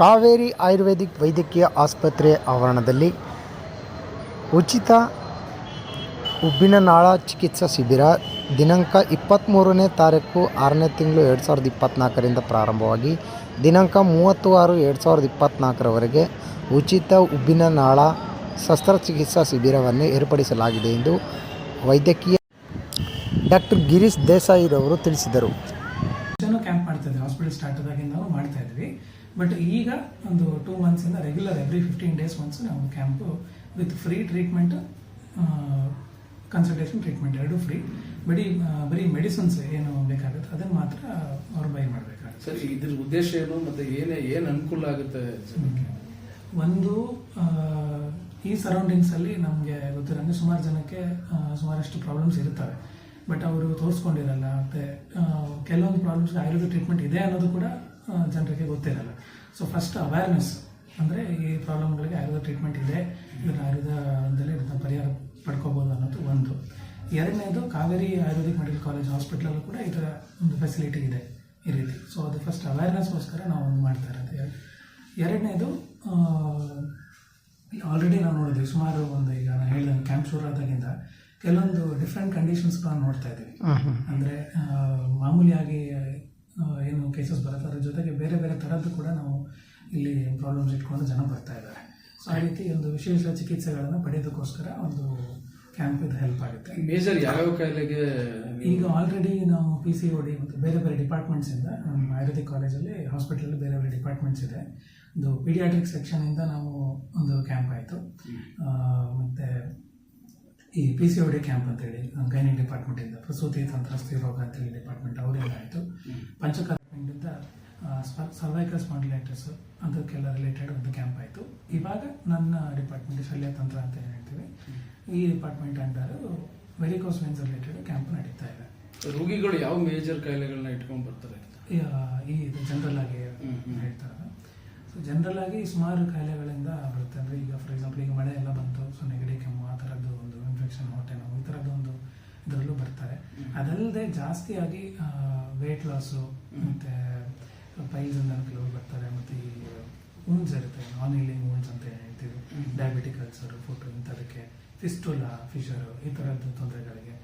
ಕಾವೇರಿ ಆಯುರ್ವೇದಿಕ್ ವೈದ್ಯಕೀಯ ಆಸ್ಪತ್ರೆ ಆವರಣದಲ್ಲಿ ಉಚಿತ ಉಬ್ಬಿನನಾಳ ಚಿಕಿತ್ಸಾ ಶಿಬಿರ ದಿನಾಂಕ ಇಪ್ಪತ್ತ್ಮೂರನೇ ತಾರೀಕು ಆರನೇ ತಿಂಗಳು ಎರಡು ಸಾವಿರದ ಇಪ್ಪತ್ತ್ನಾಲ್ಕರಿಂದ ಪ್ರಾರಂಭವಾಗಿ ದಿನಾಂಕ ಮೂವತ್ತು ಆರು ಎರಡು ಸಾವಿರದ ಇಪ್ಪತ್ತ್ನಾಲ್ಕರವರೆಗೆ ಉಚಿತ ಉಬ್ಬಿನನಾಳ ಶಸ್ತ್ರಚಿಕಿತ್ಸಾ ಶಿಬಿರವನ್ನು ಏರ್ಪಡಿಸಲಾಗಿದೆ ಎಂದು ವೈದ್ಯಕೀಯ ಡಾಕ್ಟರ್ ಗಿರೀಶ್ ದೇಸಾಯಿರವರು ತಿಳಿಸಿದರು. ಕ್ಯಾಂಪ್ ಮಾಡ್ತಾ ಇದ್ವಿ, ಹಾಸ್ಪಿಟಲ್ ಸ್ಟಾರ್ಟ್ ಆದಾಗಿಂದ ಮಾಡ್ತಾ ಇದ್ವಿ. ಬಟ್ ಈಗ ಒಂದು two ಮಂತ್ಸಿಂದ regular every fifteen days once ನಾವು camp with free treatment consultation treatment ಎರಡೂ ಫ್ರೀ ಬರೀ ಬರೀ ಮೆಡಿಸಿನ್ಸ್ ಏನು ಬೇಕಾಗುತ್ತೆ ಅದನ್ನು ಮಾತ್ರ ಅವ್ರು ಬೈ ಮಾಡಬೇಕಾಗುತ್ತೆ. ಸರಿ ಇದ್ರ ಉದ್ದೇಶ ಏನು? ಮತ್ತೆ ಏನೇ ಏನು ಅನುಕೂಲ ಆಗುತ್ತೆ ಒಂದು ಈ ಸರೌಂಡಿಂಗ್ಸಲ್ಲಿ ನಮಗೆ ಗೊತ್ತಿರೋಂಗೆ ಸುಮಾರು ಜನಕ್ಕೆ ಸುಮಾರಷ್ಟು ಪ್ರಾಬ್ಲಮ್ಸ್ ಇರ್ತವೆ ಬಟ್ ಅವರು ತೋರಿಸ್ಕೊಂಡಿರಲ್ಲ ಮತ್ತೆ ಕೆಲವೊಂದು ಪ್ರಾಬ್ಲಮ್ಸ್ ಆಯುರ್ವೇದ ಟ್ರೀಟ್ಮೆಂಟ್ ಇದೆ ಅನ್ನೋದು ಕೂಡ ಜನರಿಗೆ ಗೊತ್ತಿರಲ್ಲ. ಸೊ ಫಸ್ಟ್ ಅವೇರ್ನೆಸ್ ಅಂದರೆ ಈ ಪ್ರಾಬ್ಲಮ್ಗಳಿಗೆ ಆಯುರ್ವೇದ ಟ್ರೀಟ್ಮೆಂಟ್ ಇದೆ. ಇದನ್ನು ಆಯುರ್ವೇದದಲ್ಲಿ ಇದನ್ನು ಪರಿಹಾರ ಪಡ್ಕೋಬೋದು ಅನ್ನೋದು ಒಂದು. ಎರಡನೇದು ಕಾವೇರಿ ಆಯುರ್ವೇದಿಕ್ ಮೆಡಿಕಲ್ ಕಾಲೇಜ್ ಹಾಸ್ಪಿಟ್ಲಲ್ಲೂ ಕೂಡ ಇದರ ಒಂದು ಫೆಸಿಲಿಟಿ ಇದೆ ಈ ರೀತಿ. ಸೊ ಅದು ಫಸ್ಟ್ ಅವೇರ್ನೆಸ್ಗೋಸ್ಕರ ನಾವು ಒಂದು ಮಾಡ್ತಾ ಇರೋದು. ಎರಡು ಎರಡನೇದು ಆಲ್ರೆಡಿ ನಾವು ನೋಡಿದ್ವಿ ಸುಮಾರು ಒಂದು ಈಗ ನಾನು ಹೇಳಿದ ಕ್ಯಾಂಪ್ ಶುರು ಆದಾಗಿಂದ ಕೆಲವೊಂದು ಡಿಫ್ರೆಂಟ್ ಕಂಡೀಷನ್ಸ್ಗಳನ್ನ ನೋಡ್ತಾ ಇದ್ದೀವಿ. ಅಂದರೆ ಮಾಮೂಲಿಯಾಗಿ ಏನು ಕೇಸಸ್ ಬರುತ್ತೆ ಅದ್ರ ಜೊತೆಗೆ ಬೇರೆ ಬೇರೆ ಥರದ್ದು ಕೂಡ ನಾವು ಇಲ್ಲಿ ಪ್ರಾಬ್ಲಮ್ಸ್ ಇಟ್ಕೊಂಡು ಜನ ಬರ್ತಾ ಇದ್ದಾರೆ. ಸೊ ಆ ರೀತಿ ಒಂದು ವಿಶೇಷ ಚಿಕಿತ್ಸೆಗಳನ್ನು ಪಡೆಯೋದಕ್ಕೋಸ್ಕರ ಒಂದು ಕ್ಯಾಂಪ್ ಇದು ಹೆಲ್ಪ್ ಆಗುತ್ತೆ. ಮೇಜರ್ ಯಾವ್ಯಾವ ಕಾಯಿಲೆಗೆ ಈಗ ಆಲ್ರೆಡಿ ನಾವು ಪಿ ಸಿ ಒ ಡಿ ಮತ್ತು ಬೇರೆ ಬೇರೆ ಡಿಪಾರ್ಟ್ಮೆಂಟ್ಸಿಂದ ನಮ್ಮ ಆಯುರ್ವೇದಿಕ್ ಕಾಲೇಜಲ್ಲಿ ಹಾಸ್ಪಿಟಲಲ್ಲಿ ಬೇರೆ ಬೇರೆ ಡಿಪಾರ್ಟ್ಮೆಂಟ್ಸ್ ಇದೆ. ಒಂದು ಪೀಡಿಯಾಟ್ರಿಕ್ ಸೆಕ್ಷನಿಂದ ನಾವು ಒಂದು ಕ್ಯಾಂಪ್ ಆಯಿತು. ಮತ್ತು ಈ P C O D camp ಅಂತೇಳಿ ಡಿಪಾರ್ಟ್ಮೆಂಟ್ ಡಿಪಾರ್ಟ್ಮೆಂಟಿಂದ ಪ್ರಸೂತಿ ತಂತ್ರಸ್ತಿ ರೋಗ ಅಂತೇಳಿ ಡಿಪಾರ್ಟ್ಮೆಂಟ್ ಅವರಿಂದ ಆಯಿತು ಪಂಚಕರ್ಮಿಂದ ಸರ್ವೈಕಲ್ ಸ್ಪಾಂಡಿಲೈಟಿಸ್ ಅದಕ್ಕೆಲ್ಲ ರಿಲೇಟೆಡ್ ಒಂದು ಕ್ಯಾಂಪ್ ಆಯಿತು. ಇವಾಗ ನನ್ನ ಡಿಪಾರ್ಟ್ಮೆಂಟ್ ಶಲ್ಯ ತಂತ್ರ ಅಂತ ಏನು ಹೇಳ್ತೀವಿ ಈ department under varicose veins related camp ನಡೀತಾ ಇದೆ. ರೋಗಿಗಳು ಯಾವ ಮೇಜರ್ ಕಾಯಿಲೆಗಳನ್ನ ಇಟ್ಕೊಂಡು ಬರ್ತಾರೆ ಈ, ಜನರಲ್ ಆಗಿ ಹೇಳ್ತಾರೆ ಸೊ ಜನರಲ್ ಆಗಿ ಸುಮಾರು ಕಾಯಿಲೆಗಳಿಂದ ಬರುತ್ತೆ. ಅಂದರೆ ಈಗ ಫಾರ್ ಎಕ್ಸಾಂಪಲ್ ಈಗ ಮಳೆ ಎಲ್ಲ ಬಂತು ಸೊ ನೆಗಡಿ ಕೆಮ್ಮು ಆ ಥರದ್ದು ಇನ್ಫೆಕ್ಷನ್ ಹೊಟ್ಟೆ ನೋವು ಈ ಥರದ್ದೊಂದು ಇದರಲ್ಲೂ ಬರ್ತಾರೆ. ಅದಲ್ಲದೆ ಜಾಸ್ತಿಯಾಗಿ ವೇಟ್ ಲಾಸು ಮತ್ತು ಅಂತ ಕೆಲವರು ಬರ್ತಾರೆ ಮತ್ತು ಈ ಊನ್ಸ್ ಇರುತ್ತೆ ನಾನ್ ಹೀಲಿಂಗ್ ಊನ್ಸ್ ಅಂತ ಹೇಳ್ತೀವಿ. ಡಯಾಬಿಟಿಕ್ ಅಲ್ಸರ್ ಫುಟ್ ಇಂಥದಕ್ಕೆ ಫಿಸ್ಟುಲಾ ಫಿಶರು ಈ ಥರದ್ದು ತೊಂದರೆಗಳಿಗೆ.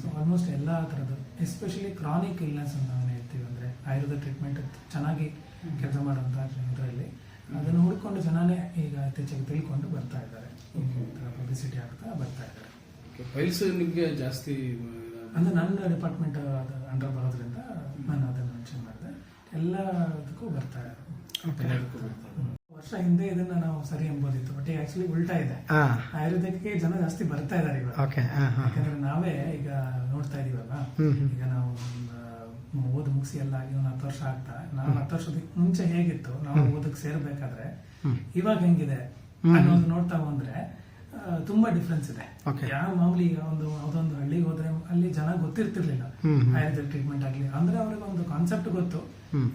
ಸೊ ಆಲ್ಮೋಸ್ಟ್ ಎಲ್ಲ ಥರದ್ದು ಎಸ್ಪೆಷಲಿ ಕ್ರಾನಿಕ್ ಇಲ್ನೆಸ್ ಅಂತ ನಾವು ಹೇಳ್ತೀವಿ ಅಂದರೆ ಆಯುರ್ವೇದ ಟ್ರೀಟ್ಮೆಂಟ್ ಚೆನ್ನಾಗಿ ಕೆಲಸ ಮಾಡುವಂಥ ಜನರಲ್ಲಿ ಅದನ್ನು ಹುಡ್ಕೊಂಡು ಜನನೇ ಈಗ ಇತ್ತೀಚೆಗೆ ತಿಳ್ಕೊಂಡು ಬರ್ತಾ ಇದ್ದಾರೆ. ಪಬ್ಲಿಸಿಟಿ ಆಗ್ತಾ ಬರ್ತಾ ಇದ್ದಾರೆ. ಪೈಲ್ಸ್ ನಿಮಗೆ ಜಾಸ್ತಿ ಅಂದರೆ ನನ್ನ ಡಿಪಾರ್ಟ್ಮೆಂಟ್ ಅಂಡರ್ ಬರೋದ್ರಿಂದ ನಾನು ಅದನ್ನು ಮೆನ್ಷನ್ ಮಾಡಿದೆ. ಎಲ್ಲದಕ್ಕೂ ಬರ್ತಾ ವರ್ಷ ಹಿಂದೆ ಇದನ್ನ ನಾವು ಸರಿ ಎಂಬೋದಿತ್ತು ಬಟ್ ಈಗ ಆಕ್ಚುಲಿ ಉಲ್ಟಾ ಇದೆ. ಆಯುರ್ವೇದಕ್ಕೆ ಜನ ಜಾಸ್ತಿ ಬರ್ತಾ ಇದ್ದಾರೆ ಇವಾಗ. ಯಾಕಂದ್ರೆ ನಾವೇ ಈಗ ನೋಡ್ತಾ ಇದೀವಲ್ಲ ಈಗ ನಾವು ಓದು ಮುಗಿಸಿ ಎಲ್ಲ ಆಗಿ ಒಂದು ಹತ್ತು ವರ್ಷ ಆಗ್ತಾ ನಾವು ಹತ್ತು ವರ್ಷದ ಮುಂಚೆ ಹೇಗಿತ್ತು ನಾವು ಓದಕ್ಕೆ ಸೇರ್ಬೇಕಾದ್ರೆ ಇವಾಗ ಹೆಂಗಿದೆ ಅನ್ನೋದು ನೋಡ್ತಾ ಬಂದ್ರೆ ತುಂಬಾ ಡಿಫ್ರೆನ್ಸ್ ಇದೆ. ಯಾರು ಯಾವ ಮಾಮೂಲಿ ಈಗ ಒಂದು ಯಾವ್ದೊಂದು ಹಳ್ಳಿಗೆ ಹೋದ್ರೆ ಅಲ್ಲಿ ಜನ ಗೊತ್ತಿರ್ತಿರ್ಲಿಲ್ಲ. ಆಯುರ್ವೇದಿಕ್ ಟ್ರೀಟ್ಮೆಂಟ್ ಆಗ್ಲಿ ಅಂದ್ರೆ ಅವ್ರಿಗೆ ಒಂದು ಕಾನ್ಸೆಪ್ಟ್ ಗೊತ್ತು.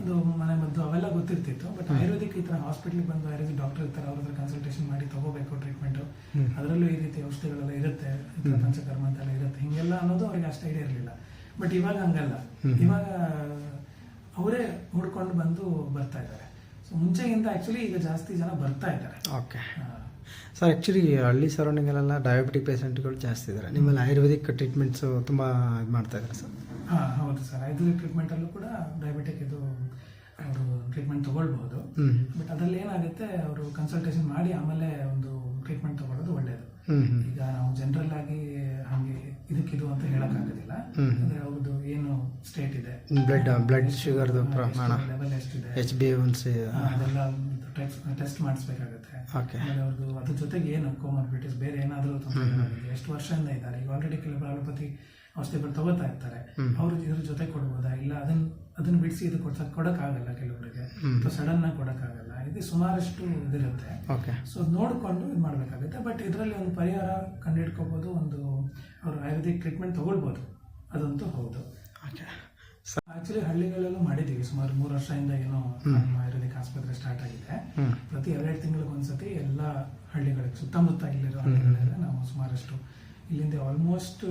ಅದು ಮನೆ ಮದ್ದು ಅವೆಲ್ಲ ಗೊತ್ತಿರ್ತಿತ್ತು ಬಟ್ ಆಯುರ್ವೇದಿಕ್ ಈ ತರ ಹಾಸ್ಪಿಟಲ್ ಬಂದು ಆಯುರ್ವೇದಿಕ್ ಡಾಕ್ಟರ್ ಇರ್ತಾರೆ ಅವ್ರ ಹತ್ರ ಕನ್ಸಲ್ಟೇಷನ್ ಮಾಡಿ ತಗೋಬೇಕು ಟ್ರೀಟ್ಮೆಂಟ್ ಅದರಲ್ಲೂ ಈ ರೀತಿ ಔಷಧಿಗಳೆಲ್ಲ ಇರುತ್ತೆ ಪಂಚಕರ್ಮ ಅಂತೆಲ್ಲ ಇರುತ್ತೆ. ಹಿಂಗೆಲ್ಲ ಅನ್ನೋದು ಅವ್ರಿಗೆ ಅಷ್ಟು ಐಡಿಯಾ ಇರಲಿಲ್ಲ. ಬಟ್ ಇವಾಗ ಹಂಗಲ್ಲ. ಇವಾಗ ಅವರೇ ಹುಡ್ಕೊಂಡು ಬಂದು ಬರ್ತಾ ಇದ್ದಾರೆ. ಸೊ ಮುಂಚೆಗಿಂತ ಆ್ಯಕ್ಚುಲಿ ಈಗ ಜಾಸ್ತಿ ಜನ ಬರ್ತಾ ಇದ್ದಾರೆ. ಓಕೆ ಸರ್ ಆ್ಯಕ್ಚುಲಿ ಹಳ್ಳಿ ಸರೌಂಡಿಂಗಲ್ಲೆಲ್ಲ ಡಯಾಬಿಟಿಕ್ ಪೇಷಂಟ್ಗಳು ಜಾಸ್ತಿ ಇದ್ದಾರೆ. ನಿಮ್ಮಲ್ಲಿ ಆಯುರ್ವೇದಿಕ್ ಟ್ರೀಟ್ಮೆಂಟ್ಸು ತುಂಬ ಇದು ಮಾಡ್ತಾ ಇದ್ದಾರೆ ಸರ್ ಹಾಂ ಹೌದು ಸರ್ ಆಯುರ್ವೇದಿಕ್ ಟ್ರೀಟ್ಮೆಂಟಲ್ಲೂ ಕೂಡ ಡಯಾಬಿಟಿಕ್ ಇದು ಅವರು ಟ್ರೀಟ್ಮೆಂಟ್ ತಗೊಳ್ಬಹುದು. ಹ್ಞೂ ಬಟ್ ಅದರಲ್ಲಿ ಏನಾಗುತ್ತೆ ಅವರು ಕನ್ಸಲ್ಟೇಷನ್ ಮಾಡಿ ಆಮೇಲೆ ಒಂದು ಟ್ರೀಟ್ಮೆಂಟ್ ತೊಗೊಳ್ಳೋದು ಹ್ಞೂ ಈಗ ನಾವು ಜನರಲ್ ಆಗಿ ಹಾಗೆ ಇದಕ್ಕಿದು ಅಂತ ಹೇಳೋಕ್ಕಾಗೋದಿಲ್ಲ. ಅಂದರೆ ಅವ್ರದ್ದು ಏನು ಸ್ಟೇಟ್ ಇದೆ. ಬ್ಲಡ್ ಬ್ಲಡ್ ಶುಗರ್ದು ಪ್ರಮಾಣ. ಲೆವೆಲ್ ಎಷ್ಟಿದೆ ಎಚ್ ಬಿ ಒನ್ ಸಿ ಅದೆಲ್ಲ ಟೆಸ್ಟ್ ಮಾಡಿಸ್ಬೇಕಾಗುತ್ತೆ. ಓಕೆ ಆಮೇಲೆ ಅವ್ರದ್ದು ಅದ್ರ ಜೊತೆಗೆ ಏನು ಕೋಮಾರ್ಬಿಟಿಸ್ ಬೇರೆ ಏನಾದರೂ ತೊಂದರೆ ಎಷ್ಟು ವರ್ಷದಿಂದ ಇದ್ದಾರೆ? ಈಗ ಆಲ್ರೆಡಿ ಕೆಲವರು ಅಲೋಪತಿ ಔಷಧಿಗಳು ತಗೋತಾ ಇರ್ತಾರೆ. ಅವರು ಇದ್ರ ಜೊತೆ ಕೊಡ್ಬೋದಾ? ಇಲ್ಲ ಅದನ್ನ ಅದನ್ನ ಬಿಡಿಸಿ ಇದು ಕೊಡ್ಸಕ್ ಕೊಡಕ್ಕಾಗಲ್ಲ ಕೆಲವರಿಗೆ. ಸಡನ್ ಆಗಿ ಕೊಡಕ್ಕಾಗಲ್ಲ. ಇದು ಸುಮಾರಷ್ಟು ಇದಿರುತ್ತೆ. ಓಕೆ. ಸೊ ನೋಡಿಕೊಂಡು ಇದು ಮಾಡಬೇಕಾಗುತ್ತೆ. ಬಟ್ ಇದರಲ್ಲಿ ಒಂದು ಪರಿಹಾರ ಕಂಡುಹಿಡ್ಕೋಬೋದು ಒಂದು ಅವರು ಆಯುರ್ವೇದಿಕ್ ಟ್ರೀಟ್ಮೆಂಟ್ ತಗೊಳ್ಬೋದು. ಅದಂತೂ ಹೌದು. ಆಕ್ಚುಲಿ ಹಳ್ಳಿಗಳಲ್ಲೂ ಮಾಡಿದ್ದೀವಿ. ಸುಮಾರು ಮೂರು ವರ್ಷದಿಂದ ಏನೋ ನಮ್ಮ ಆಯುರ್ವೇದಿಕ್ ಆಸ್ಪತ್ರೆ ಸ್ಟಾರ್ಟ್ ಆಗಿದೆ. ಪ್ರತಿ ಎರಡೆರಡು ತಿಂಗಳಿಗೆ ಒಂದ್ಸತಿ ಎಲ್ಲ ಹಳ್ಳಿಗಳಿಗೆ ಸುತ್ತಮುತ್ತ ಇಲ್ಲಿರೋ ಹಳ್ಳಿಗಳೆಲ್ಲ ನಾವು ಸುಮಾರಷ್ಟು ಇಲ್ಲಿಂದ ಆಲ್ಮೋಸ್ಟ್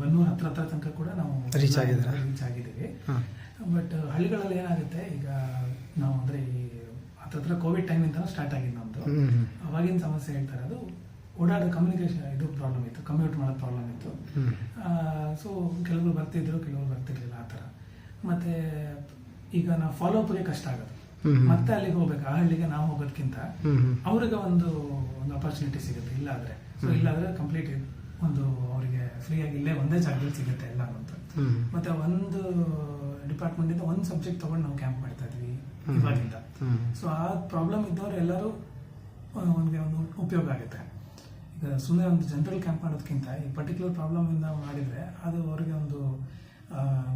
ಬನ್ನೂರ್ ಹತ್ರ ಹತ್ರ ತನಕ ಕೂಡ ನಾವು ರೀಚ್ ಆಗಿದ್ದೀರಾ? ರೀಚ್ ಆಗಿದ್ದೀವಿ. ಬಟ್ ಹಳ್ಳಿಗಳಲ್ಲಿ ಏನಾಗುತ್ತೆ ಈಗ ನಾವು ಅಂದ್ರೆ ಈ ಹತ್ರ ಕೋವಿಡ್ ಟೈಮ್ ಇಂದ ಸ್ಟಾರ್ಟ್ ಆಗಿದೆ ಹ್ಞೂ ಅವಾಗಿನ ಸಮಸ್ಯೆ ಹೇಳ್ತಾರೆ ಅದು ಓಡಾಡೋ ಕಮ್ಯುನಿಕೇಶನ್ ಇದು ಪ್ರಾಬ್ಲಮ್ ಇತ್ತು ಕಮ್ಯೂಟ್ ಮಾಡೋ ಪ್ರಾಬ್ಲಮ್ ಇತ್ತು. ಸೊ ಕೆಲವರು ಬರ್ತಿದ್ರು ಕೆಲವರು ಬರ್ತಿರ್ಲಿಲ್ಲ ಆ ಥರ. ಮತ್ತೆ ಈಗ ನಾವು ಫಾಲೋ ಅಪ್ಗೆ ಕಷ್ಟ ಆಗೋದು. ಮತ್ತೆ ಅಲ್ಲಿಗೆ ಹೋಗ್ಬೇಕು ಆ ಹಳ್ಳಿಗೆ ನಾವು ಹೋಗೋದಕ್ಕಿಂತ ಅವ್ರಿಗೆ ಒಂದು ಒಂದು ಅಪರ್ಚುನಿಟಿ ಸಿಗುತ್ತೆ ಇಲ್ಲ ಇಲ್ಲಾದ್ರೆ ಸೊ ಇಲ್ಲಾದ್ರೆ ಕಂಪ್ಲೀಟ್ ಒಂದು ಅವರಿಗೆ ಫ್ರೀಯಾಗಿ ಇಲ್ಲೇ ಒಂದೇ ಜಾಗದಲ್ಲಿ ಸಿಗುತ್ತೆ ಎಲ್ಲ ಅಂತ. ಮತ್ತೆ ಒಂದು ಡಿಪಾರ್ಟ್ಮೆಂಟ್ ಇಂದ ಒಂದು ಸಬ್ಜೆಕ್ಟ್ ತಗೊಂಡು ನಾವು ಕ್ಯಾಂಪ್ ಮಾಡ್ತಾ ಇದ್ವಿ ಇವಾಗಿಂದ. ಸೊ ಆ ಪ್ರಾಬ್ಲಮ್ ಇದ್ದವ್ರು ಎಲ್ಲರೂ ಒಂದು ಒಂದು ಉಪಯೋಗ ಆಗುತ್ತೆ. ಈಗ ಸುಮ್ಮನೆ ಒಂದು ಜನರಲ್ ಕ್ಯಾಂಪ್ ಮಾಡೋದಕ್ಕಿಂತ ಈ ಪರ್ಟಿಕ್ಯುಲರ್ ಪ್ರಾಬ್ಲಮ್ ಇಂದ ಮಾಡಿದ್ರೆ ಅದು ಅವ್ರಿಗೆ ಒಂದು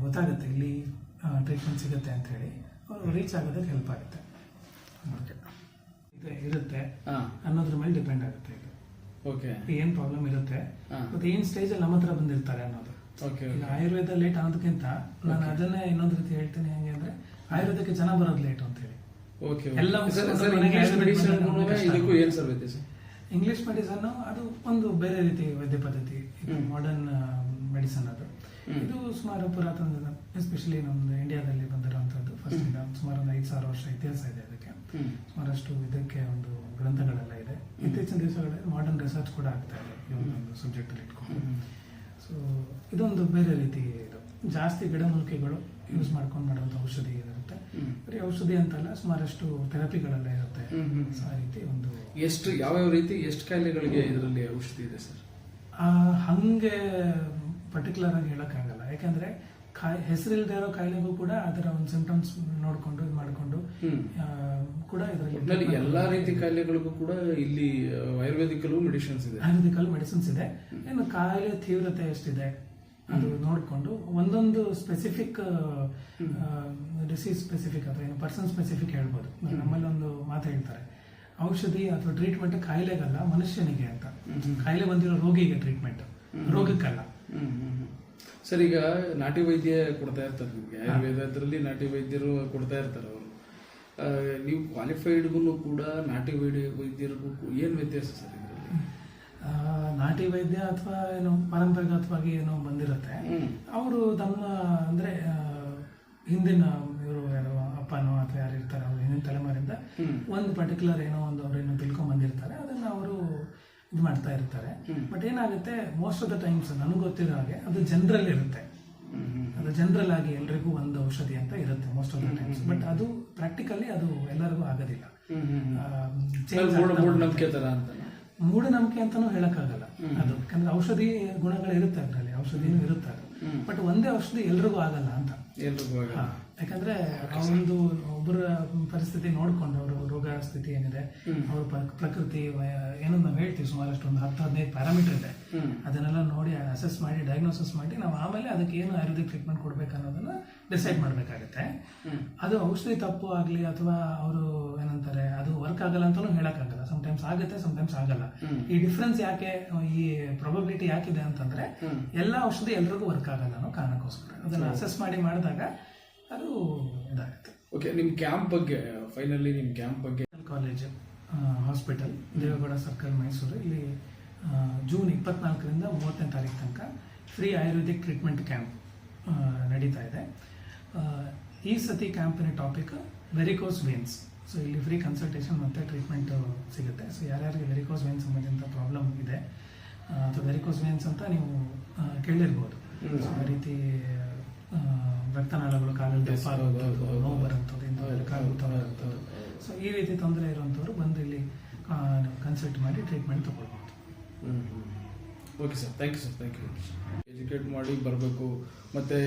ಗೊತ್ತಾಗುತ್ತೆ ಇಲ್ಲಿ ಟ್ರೀಟ್ಮೆಂಟ್ ಸಿಗುತ್ತೆ ಅಂತ ಹೇಳಿ ಅವರು ರೀಚ್ ಆಗೋದಕ್ಕೆ ಹೆಲ್ಪ್ ಆಗುತ್ತೆ. ಇರುತ್ತೆ ಅನ್ನೋದ್ರ ಮೇಲೆ ಡಿಪೆಂಡ್ ಆಗುತ್ತೆ ಇದು. ಏನ್ ಪ್ರಾಬ್ಲಮ್ ಇರುತ್ತೆ? ಮತ್ತೆ ಏನ್ ಸ್ಟೇಜ್ ಅಲ್ಲಿ ನಮ್ಮ ಹತ್ರ ಬಂದಿರ್ತಾರೆ ಅನ್ನೋದು. ಈಗ ಆಯುರ್ವೇದ ಲೇಟ್ ಆಗೋದಕ್ಕಿಂತ ನಾನು ಅದನ್ನೇ ಇನ್ನೊಂದು ರೀತಿ ಹೇಳ್ತೀನಿ ಹೆಂಗೆ ಅಂದ್ರೆ ಆಯುರ್ವೇದಕ್ಕೆ ಜನ ಬರೋದು ಲೇಟ್ ಅಂತ ಹೇಳಿ. ಎಲ್ಲ ಇಂಗ್ಲಿಷ್ ಮೆಡಿಸಿನ್ ಬಂದಾಗ ಕಷ್ಟ. ಇದಕ್ಕೂ ಏನು ಸರ್ ವ್ಯತ್ಯಾಸ? ಇಂಗ್ಲಿಷ್ ಮೆಡಿಸನ್ ಅದು ಒಂದು ಬೇರೆ ರೀತಿ ವೈದ್ಯ ಪದ್ಧತಿ. ಮಾಡರ್ನ್ ಮೆಡಿಸನ್ ಅದು. ಇದು ಸುಮಾರು ಪುರಾತನ ಎಸ್ಪೆಷಲಿ ನಮ್ದು ಇಂಡಿಯಾದಲ್ಲಿ ಬಂದಿರುವಂತದ್ದು. ಫಸ್ಟ್ ಇಂದ ಸುಮಾರು ಒಂದು ಐದು ಸಾವಿರ ವರ್ಷ ಇತಿಹಾಸ ಇದೆ ಅದಕ್ಕೆ. ಸುಮಾರಷ್ಟು ಇದಕ್ಕೆ ಒಂದು ಗ್ರಂಥಗಳೆಲ್ಲ ಇತ್ತೀಚಿನ ದಿವಸಗಳಲ್ಲಿ ಮಾಡರ್ನ್ ರಿಸರ್ಚ್ ಕೂಡ ಆಗ್ತಾ ಇದೆ ಈ ಒಂದು ಸಬ್ಜೆಕ್ಟಲ್ಲಿ ಇಟ್ಕೊಂಡು. ಸೊ ಇದೊಂದು ಬೇರೆ ರೀತಿ ಇದು. ಜಾಸ್ತಿ ಗಿಡಮೂಲಿಕೆಗಳು ಯೂಸ್ ಮಾಡ್ಕೊಂಡು ಮಾಡುವಂಥ ಔಷಧಿ ಇರುತ್ತೆ. ಬರೀ ಔಷಧಿ ಅಂತಲ್ಲ ಸುಮಾರಷ್ಟು ಥೆರಪಿಗಳೆಲ್ಲ ಇರುತ್ತೆ. ಸೊ ಆ ರೀತಿ ಒಂದು ಎಷ್ಟು ಯಾವ್ಯಾವ ರೀತಿ ಎಷ್ಟು ಕಾಯಿಲೆಗಳಿಗೆ ಇದರಲ್ಲಿ ಔಷಧಿ ಇದೆ ಸರ್? ಹಂಗೆ ಪರ್ಟಿಕ್ಯುಲರ್ ಆಗಿ ಹೇಳೋಕ್ಕಾಗಲ್ಲ. ಯಾಕಂದ್ರೆ ಕಾಯಿ ಹೆಸರಿಲ್ಲದೆ ಇರೋ ಕಾಯಿಲೆಗೂ ಕೂಡ ಅದರ ಒಂದು ಸಿಂಪ್ಟಮ್ಸ್ ನೋಡ್ಕೊಂಡು ಇದು ಮಾಡ್ಕೊಂಡು ಕೂಡ ಇದರಲ್ಲಿ ಎಲ್ಲಾ ರೀತಿ ಕಾಯಿಲೆಗಳಿಗೂ ಕೂಡ ಇಲ್ಲಿ ಆಯುರ್ವೇದಿಕಲ್ಲೂ ಮೆಡಿಸಿನ್ಸ್ ಇದೆ. ಆಯುರ್ವೇದಿಕಲ್ ಮೆಡಿಸಿನ್ಸ್ ಇದೆ. ಏನು ಕಾಯಿಲೆ ತೀವ್ರತೆ ಎಷ್ಟಿದೆ ಅದು ನೋಡಿಕೊಂಡು ಒಂದೊಂದು ಸ್ಪೆಸಿಫಿಕ್ ಡಿಸೀಸ್ ಸ್ಪೆಸಿಫಿಕ್ ಅಥವಾ ಏನು ಪರ್ಸನ್ ಸ್ಪೆಸಿಫಿಕ್ ಹೇಳ್ಬೋದು. ನಮ್ಮಲ್ಲಿ ಒಂದು ಮಾತು ಹೇಳ್ತಾರೆ. ಔಷಧಿ ಅಥವಾ ಟ್ರೀಟ್ಮೆಂಟ್ ಕಾಯಿಲೆಗಲ್ಲ ಮನುಷ್ಯನಿಗೆ ಅಂತ. ಕಾಯಿಲೆ ಬಂದಿರೋ ರೋಗಿಗೆ ಟ್ರೀಟ್ಮೆಂಟ್ ರೋಗಕ್ಕಲ್ಲ. ಸರ್ ಈಗ ನಾಟಿ ವೈದ್ಯ ಕೊಡ್ತಾ ಇರ್ತಾರೆ ನಿಮಗೆ. ಆಯುರ್ವೇದದಲ್ಲಿ ನಾಟಿ ವೈದ್ಯರು ಕೊಡ್ತಾ ಇರ್ತಾರೆ ಅವರು. ನೀವು ಕ್ವಾಲಿಫೈಡ್ಗೂ ಕೂಡ ನಾಟಿ ವೈದ್ಯ ವೈದ್ಯರಿಗೂ ಏನು ಏನ್ ವ್ಯತ್ಯಾಸ ಸರ್ ಇದರಲ್ಲಿ? ನಾಟಿ ವೈದ್ಯ ಅಥವಾ ಏನು ಪರಂಪರಾಗತವಾಗಿ ಏನೋ ಬಂದಿರುತ್ತೆ ಅವರು ತಮ್ಮ ಅಂದ್ರೆ ಹಿಂದಿನ ಇವರು ಯಾರೋ ಅಪ್ಪನೋ ಅಥವಾ ಯಾರು ಇರ್ತಾರೆ ಅವ್ರು ಹಿಂದಿನ ತಲೆಮಾರಿಂದ ಒಂದು ಪರ್ಟಿಕ್ಯುಲರ್ ಏನೋ ಒಂದು ಅವ್ರೇನೋ ತಿಳ್ಕೊಂಡ್ ಬಂದಿರ್ತಾರೆ ಅವರು ಇದು ಮಾಡ್ತಾ ಇರ್ತಾರೆ. ಬಟ್ ಏನಾಗುತ್ತೆ ಮೋಸ್ಟ್ ಆಫ್ ದ ಟೈಮ್ಸ್ ನನಗೆ ಗೊತ್ತಿರೋ ಹಾಗೆ ಅದು ಜನರಲ್ ಇರುತ್ತೆ. ಅದು ಜನರಲ್ ಆಗಿ ಎಲ್ರಿಗೂ ಒಂದು ಔಷಧಿ ಅಂತ ಇರುತ್ತೆ most of the times but ಅದು ಪ್ರಾಕ್ಟಿಕಲಿ ಅದು ಎಲ್ಲರಿಗೂ ಆಗೋದಿಲ್ಲ. ಮೂಢನಂಬಿಕೆ ಅಂತಾನು. ಅಂತ ಮೂಢನಂಬಿಕೆ ಅಂತಾನೂ ಹೇಳಕ್ಕಾಗಲ್ಲ. ಅದು ಯಾಕಂದ್ರೆ ಔಷಧಿ ಗುಣಗಳು ಇರುತ್ತೆ ಅದರಲ್ಲಿ ಔಷಧಿನೂ ಇರುತ್ತೆ ಅದು. ಬಟ್ ಒಂದೇ ಔಷಧಿ ಎಲ್ರಿಗೂ ಆಗಲ್ಲ ಅಂತ. ಎಲ್ರಿಗೂ ಆಗಲ್ಲ. ಹಾ. ಯಾಕಂದ್ರೆ ಆ ಒಂದು ಒಬ್ಬರ ಪರಿಸ್ಥಿತಿ ನೋಡ್ಕೊಂಡು ಅವರು ರೋಗ ಸ್ಥಿತಿ ಏನಿದೆ ಅವ್ರ ಪ್ರಕೃತಿ ಏನು ನಾವು ಹೇಳ್ತೀವಿ ಸುಮಾರಷ್ಟು ಒಂದು ಹತ್ತು ಹದಿನೈದು ಪ್ಯಾರಾಮೀಟರ್ ಇದೆ ಅದನ್ನೆಲ್ಲ ನೋಡಿ ಅಸೆಸ್ ಮಾಡಿ ಡಯಾಗ್ನೋಸಿಸ್ ಮಾಡಿ ನಾವು ಆಮೇಲೆ ಅದಕ್ಕೆ ಏನು ಆಯುರ್ವೇದಿಕ್ ಟ್ರೀಟ್ಮೆಂಟ್ ಕೊಡ್ಬೇಕು ಅನ್ನೋದನ್ನ ಡಿಸೈಡ್ ಮಾಡಬೇಕಾಗುತ್ತೆ ಅದು ಔಷಧಿ ತಪ್ಪು ಆಗಲಿ ಅಥವಾ ಅವರು ಏನಂತಾರೆ ಅದು ವರ್ಕ್ ಆಗಲ್ಲ ಅಂತಾನೂ ಹೇಳೋಕ್ಕಾಗಲ್ಲ. ಸಮಟೈಮ್ಸ್ ಆಗುತ್ತೆ ಸಮಟೈಮ್ಸ್ ಆಗಲ್ಲ. ಈ ಡಿಫ್ರೆನ್ಸ್ ಯಾಕೆ ಈ ಪ್ರೊಬಬಿಲಿಟಿ ಯಾಕಿದೆ ಅಂತಂದ್ರೆ ಎಲ್ಲ ಔಷಧಿ ಎಲ್ರಿಗೂ ವರ್ಕ್ ಆಗಲ್ಲ ಅನ್ನೋ ಕಾರಣಕ್ಕೋಸ್ಕರ. ಅದನ್ನ ಅಸೆಸ್ ಮಾಡಿ ಮಾಡಿದಾಗ ಅದು ಇದಾಗುತ್ತೆ. ಓಕೆ ನಿಮ್ಮ ಕ್ಯಾಂಪ್ ಬಗ್ಗೆ ಫೈನಲಿ ನಿಮ್ಮ ಕ್ಯಾಂಪ್ ಬಗ್ಗೆ. College hospital Devegowda circle Mysuru. ಇಲ್ಲಿ ಜೂನ್ ಇಪ್ಪತ್ನಾಲ್ಕರಿಂದ ಮೂವತ್ತನೇ ತಾರೀಕು ತನಕ ಫ್ರೀ ಆಯುರ್ವೇದಿಕ್ ಟ್ರೀಟ್ಮೆಂಟ್ ಕ್ಯಾಂಪ್ ನಡೀತಾ ಇದೆ. ಈ ಸತಿ ಕ್ಯಾಂಪಿನ ಟಾಪಿಕ್ ವೆರಿಕೋಸ್ ವೇನ್ಸ್ ಸೊ ಇಲ್ಲಿ ಫ್ರೀ ಕನ್ಸಲ್ಟೇಷನ್ ಮತ್ತು ಟ್ರೀಟ್ಮೆಂಟ್ ಸಿಗುತ್ತೆ. ಸೊ ಯಾರ್ಯಾರಿಗೆ ವೆರಿಕೋಸ್ ವೇನ್ಸ್ ಸಂಬಂಧಿಸಿದಂಥ ಪ್ರಾಬ್ಲಮ್ ಇದೆ ಅಥವಾ ವೆರಿಕೋಸ್ ವೇನ್ಸ್ ಅಂತ ನೀವು ಕೇಳಿರ್ಬೋದು. ಸೊ ಆ ರೀತಿ ಆ, ರಕ್ತನಾಳಗಳು ಕಾಲಲ್ಲಿ ದಪ್ಪ ಆಗುವಂಥದ್ದು ನೋವು ಬರುವಂಥದ್ದು ಇಂಥವೆಲ್ಲ ಕಾಲು ಸೊ ಈ ರೀತಿ ತೊಂದರೆ ಇರುವಂಥವ್ರು ಬಂದು ಇಲ್ಲಿ ಕನ್ಸಲ್ಟ್ ಮಾಡಿ ಟ್ರೀಟ್ಮೆಂಟ್ ತಗೊಳ್ಬೋದು. Okay sir thank you sir thank you educate ಮಾಡಿ ಬರಬೇಕು. ಮತ್ತೆ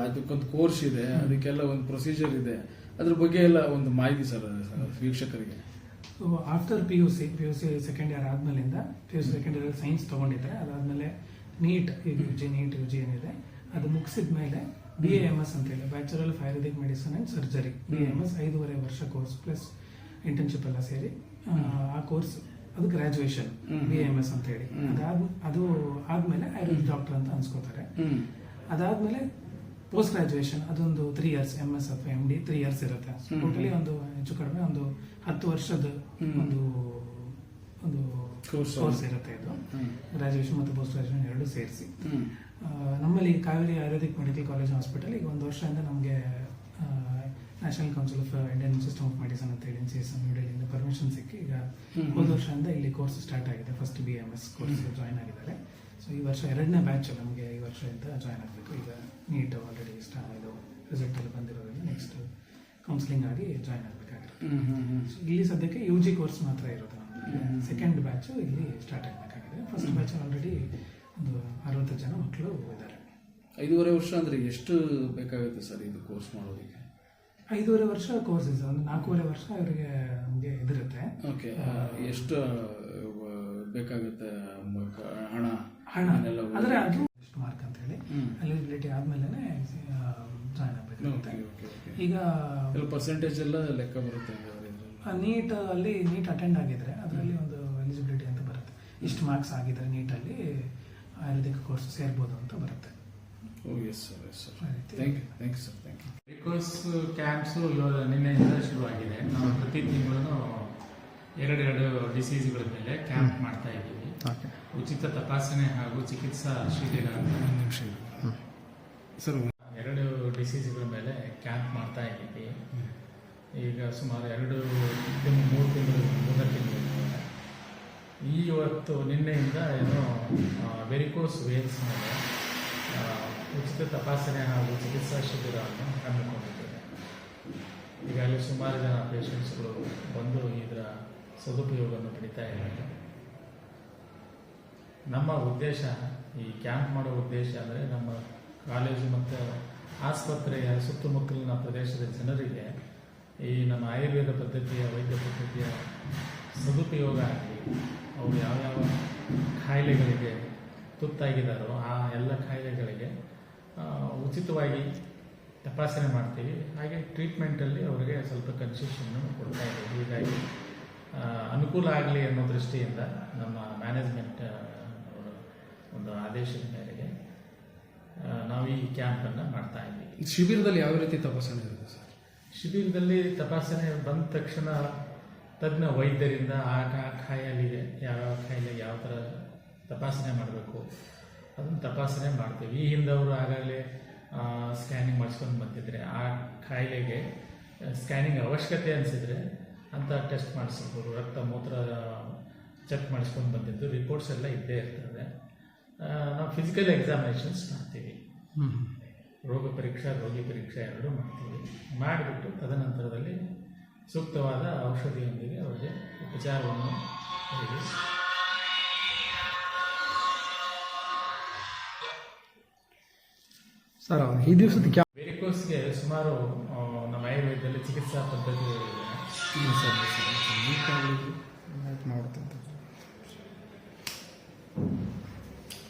ಅದಕ್ಕೊಂದು ಕೋರ್ಸ್ ಇದೆ. ಅದಕ್ಕೆಲ್ಲ ಒಂದು ಪ್ರೊಸೀಜರ್ ಇದೆ. ಅದ್ರ ಬಗ್ಗೆ ಎಲ್ಲ ಒಂದು ಮಾಹಿತಿ ಸರ್ ವೀಕ್ಷಕರಿಗೆ. So after P U C P U C second year ಆದ್ಮೇಲಿಂದ P U C second year science ತಗೊಂಡಿದ್ದಾರೆ ಅದಾದಮೇಲೆ NEET U G NEET U G ಏನಿದೆ ಅದು ಮುಗಿಸಿದ ಮೇಲೆ ಬಿ ಎ ಎಂ ಎಸ್ ಅಂತ ಹೇಳಿ bachelor of Ayurvedic medicine and surgery B M S ಐದೂವರೆ ವರ್ಷ ಕೋರ್ಸ್ ಪ್ಲಸ್ ಇಂಟರ್ನ್ಶಿಪ್ ಎಲ್ಲ ಸೇರಿ ಆ, ಕೋರ್ಸ್ ಅದು ಗ್ರಾಜುಯೇಷನ್ ಬಿ ಎಂ ಎಸ್ ಅಂತ ಹೇಳಿ ಅದಾದ ಅದು ಆದ್ಮೇಲೆ ಆಯುರ್ವೇದಿಕ್ ಡಾಕ್ಟರ್ ಅಂತ ಅನ್ಸ್ಕೋತಾರೆ. ಅದಾದ್ಮೇಲೆ ಪೋಸ್ಟ್ ಗ್ರಾಜುಯೇಷನ್ ಅದೊಂದು ತ್ರೀ ಇಯರ್ಸ್ ಎಂ ಎಸ್ ಅಥವಾ ಎಂ ಡಿ ತ್ರೀ ಇಯರ್ಸ್ ಇರುತ್ತೆ. ಟೋಟಲಿ ಒಂದು ಹೆಚ್ಚು ಕಡಿಮೆ ಒಂದು ಹತ್ತು ವರ್ಷದ ಒಂದು ಒಂದು. ಕೋರ್ಸ್ ಇರುತ್ತೆ ಇದು. ಗ್ರಾಜುಯೇಷನ್ ಮತ್ತು ಪೋಸ್ಟ್ ಗ್ರಾಜುಯೇಷನ್ ಎರಡು ಸೇರಿಸಿ. ನಮ್ಮಲ್ಲಿ Kaveri Ayurvedic medical college hospital ಈಗ ಒಂದು ವರ್ಷದಿಂದ ನಮಗೆ national council of Indian system of medicine ಅಂತ ಹೇಳಿ ಸಿ ಎಸ್ ಎಂ ನ್ಯೂಡೆಲ್ಲಿಂದ ಪರ್ಮಿಷನ್ ಸಿಕ್ಕಿ ಈಗ ಒಂದು ಹೋದ ವರ್ಷದಿಂದ ಇಲ್ಲಿ ಕೋರ್ಸ್ ಸ್ಟಾರ್ಟ್ ಆಗಿದೆ. First B M S course join ಆಗಿದ್ದಾರೆ. ಸೊ ಈ ವರ್ಷ ಎರಡನೇ ಬ್ಯಾಚ್ ನಮಗೆ ಈ ವರ್ಷದಿಂದ ಜಾಯ್ನ್ ಆಗಬೇಕು. ಈಗ ನೀಟ್ ಆಲ್ರೆಡಿ ಸ್ಟಾ ಇದು ರಿಸಲ್ಟ್ ಎಲ್ಲ ಬಂದಿರೋದ್ರಿಂದ ನೆಕ್ಸ್ಟ್ ಕೌನ್ಸಿಲಿಂಗ್ ಆಗಿ ಜಾಯ್ನ್ ಆಗಬೇಕಾಗಿರುತ್ತೆ ಇಲ್ಲಿ ಸದ್ಯಕ್ಕೆ ಯು ಜಿ ಕೋರ್ಸ್ ಮಾತ್ರ ಇರೋದು ಸೆಕೆಂಡ್ ಬ್ಯಾಚು ಇಲ್ಲಿ ಸ್ಟಾರ್ಟ್ ಆಗಬೇಕಾಗಿದೆ. ಫಸ್ಟ್ ಬ್ಯಾಚ್ ಆಲ್ರೆಡಿ ಒಂದು ಅರವತ್ತು ಜನ ಮಕ್ಕಳು ಇದ್ದಾರೆ. ಐದೂವರೆ ವರ್ಷ ಅಂದರೆ ಎಷ್ಟು ಬೇಕಾಗುತ್ತೆ ಸರ್ ಇದು ಕೋರ್ಸ್ ಮಾಡೋದಕ್ಕೆ? ಐದೂವರೆ ವರ್ಷ ಕೋರ್ಸಸ್ ಒಂದು ನಾಲ್ಕೂವರೆ ವರ್ಷ ಅವರಿಗೆ ನಮಗೆ ಇದಿರುತ್ತೆ. ಓಕೆ ಎಷ್ಟು ಬೇಕಾಗುತ್ತೆ ಹಣ? ಹಣ. ಅದು ಎಷ್ಟು ಮಾರ್ಕ್ ಅಂತ ಹೇಳಿ. ಎಲಿಜಿಬಿಲಿಟಿ ಆದ್ಮೇಲೆ ಜಾಯ್ನ್ ಆಗಬೇಕು ಈಗ ಎಲ್ಲ ಪರ್ಸೆಂಟೇಜ್ ಎಲ್ಲ ಲೆಕ್ಕ ಬರುತ್ತೆ. ನೀಟ್ ಅಲ್ಲಿ ನೀಟ್ ಅಟೆಂಡ್ ಆಗಿದ್ರೆ ಅದರಲ್ಲಿ ಒಂದು ಎಲಿಜಿಬಿಲಿಟಿ ಅಂತ ಬರುತ್ತೆ. ಇಷ್ಟು ಮಾರ್ಕ್ಸ್ ಆಗಿದ್ರೆ ನೀಟಲ್ಲಿ ಆಯುರ್ವೇದಿಕ್ ಕೋರ್ಸ್ ಸೇರ್ಬೋದು ಅಂತ ಬರುತ್ತೆ. ಓ yes sir yes sir. Thank you thank you sir thank you ರಿಕೋರ್ಸ್ camps ಇವಾಗ ನಿನ್ನೆಯಿಂದ ಶುರುವಾಗಿದೆ. ನಾವು ಪ್ರತಿ ತಿಂಗಳು ಎರಡೆರಡು ಡಿಸೀಸ್ಗಳ ಮೇಲೆ ಕ್ಯಾಂಪ್ ಮಾಡ್ತಾ ಇದ್ದೀವಿ. ಓಕೆ ಉಚಿತ ತಪಾಸಣೆ ಹಾಗೂ ಚಿಕಿತ್ಸಾ ಶಿಬಿರ ಸರ್ ಎರಡು ಡಿಸೀಸ್ಗಳ ಮೇಲೆ ಕ್ಯಾಂಪ್ ಮಾಡ್ತಾ ಇದ್ದೀವಿ. ಈಗ ಸುಮಾರು ಎರಡು ಮೂರು ತಿಂಗಳು ಈ ಇವತ್ತು ನಿನ್ನೆಯಿಂದ ಏನು ವೆರಿಕೋಸ್ ವೇಲ್ಸ್ ಮೇಲೆ ಉಚಿತ ತಪಾಸಣೆ ಹಾಗೂ ಚಿಕಿತ್ಸಾ ಶಿಬಿರವನ್ನು ಹಮ್ಮಿಕೊಂಡಿದ್ದೇವೆ ಈಗಾಗಲೇ ಸುಮಾರು ಜನ ಪೇಷಂಟ್ಸ್ಗಳು ಬಂದು ಇದರ ಸದುಪಯೋಗವನ್ನು ಪಡಿತಾ ಇದ್ದಾರೆ. ನಮ್ಮ ಉದ್ದೇಶ, ಈ ಕ್ಯಾಂಪ್ ಮಾಡೋ ಉದ್ದೇಶ ಅಂದರೆ ನಮ್ಮ ಕಾಲೇಜು ಮತ್ತು ಆಸ್ಪತ್ರೆಯ ಸುತ್ತಮುತ್ತಲಿನ ಪ್ರದೇಶದ ಜನರಿಗೆ ಈ ನಮ್ಮ ಆಯುರ್ವೇದ ಪದ್ಧತಿಯ, ವೈದ್ಯ ಪದ್ಧತಿಯ ಸದುಪಯೋಗ ಆಗಲಿ ಅವರು ಯಾವ್ಯಾವ ಕಾಯಿಲೆಗಳಿಗೆ ತುತ್ತಾಗಿದ್ದಾರೋ ಆ ಎಲ್ಲ ಕಾಯಿಲೆಗಳಿಗೆ ಉಚಿತವಾಗಿ ತಪಾಸಣೆ ಮಾಡ್ತೀವಿ. ಹಾಗೆ ಟ್ರೀಟ್ಮೆಂಟಲ್ಲಿ ಅವರಿಗೆ ಸ್ವಲ್ಪ ಕನ್ಸೆಷನ್ನು ಕೊಡ್ತಾ ಇದ್ದೀವಿ. ಹೀಗಾಗಿ ಅನುಕೂಲ ಆಗಲಿ ಅನ್ನೋ ದೃಷ್ಟಿಯಿಂದ ನಮ್ಮ ಮ್ಯಾನೇಜ್ಮೆಂಟ್ ಅವರ ಒಂದು ಆದೇಶದ ಮೇರೆಗೆ ನಾವು ಈ ಕ್ಯಾಂಪನ್ನು ಮಾಡ್ತಾ ಇದ್ದೀವಿ. ಶಿಬಿರದಲ್ಲಿ ಯಾವ ರೀತಿ ತಪಾಸಣೆ ಇರುತ್ತೆ ಸರ್? ಶಿಬಿರದಲ್ಲಿ ತಪಾಸಣೆ ಬಂದ ತಕ್ಷಣ ತಜ್ಞ ವೈದ್ಯರಿಂದ ಆ ಕಾಯಿಲೆಗೆ ಯಾವ್ಯಾವ ಕಾಯಿಲೆ ಯಾವ ಥರ ತಪಾಸಣೆ ಮಾಡಬೇಕು ಅದನ್ನು ತಪಾಸಣೆ ಮಾಡ್ತೀವಿ. ಈ ಹಿಂದೆ ಅವರು ಆಗಾಗಲೇ ಸ್ಕ್ಯಾನಿಂಗ್ ಮಾಡಿಸ್ಕೊಂಡು ಬಂದಿದ್ರೆ ಆ ಕಾಯಿಲೆಗೆ ಸ್ಕ್ಯಾನಿಂಗ್ ಅವಶ್ಯಕತೆ ಅನಿಸಿದರೆ ಅಂತ ಟೆಸ್ಟ್ ಮಾಡಿಸ್ಬೋದು ರಕ್ತ ಮೂತ್ರ ಚೆಕ್ ಮಾಡಿಸ್ಕೊಂಡು ಬಂದಿದ್ದು ರಿಪೋರ್ಟ್ಸ್ ಎಲ್ಲ ಇದ್ದೇ ಇರ್ತದೆ. ನಾವು ಫಿಸಿಕಲ್ ಎಕ್ಸಾಮಿನೇಷನ್ಸ್ ಮಾಡ್ತೀವಿ. ರೋಗ ಪರೀಕ್ಷಾ ರೋಗಿ ಪರೀಕ್ಷೆ ಎರಡೂ ಮಾಡ್ತೀವಿ. ಮಾಡಿಬಿಟ್ಟು ತದನಂತರದಲ್ಲಿ ಸೂಕ್ತವಾದ ಔಷಧಿಯೊಂದಿಗೆ ಅವರಿಗೆ ಉಪಚಾರವನ್ನು ಸರ್ ಈ ದಿವಸದ ಕ್ಯಾ ವೆರಿಕೋಸ್ಗೆ ಸುಮಾರು ನಮ್ಮ ಆಯುರ್ವೇದದಲ್ಲಿ ಚಿಕಿತ್ಸಾ ಪದ್ಧತಿಗಳಿವೆ. ಸರ್ ನೋಡ್ತಂತ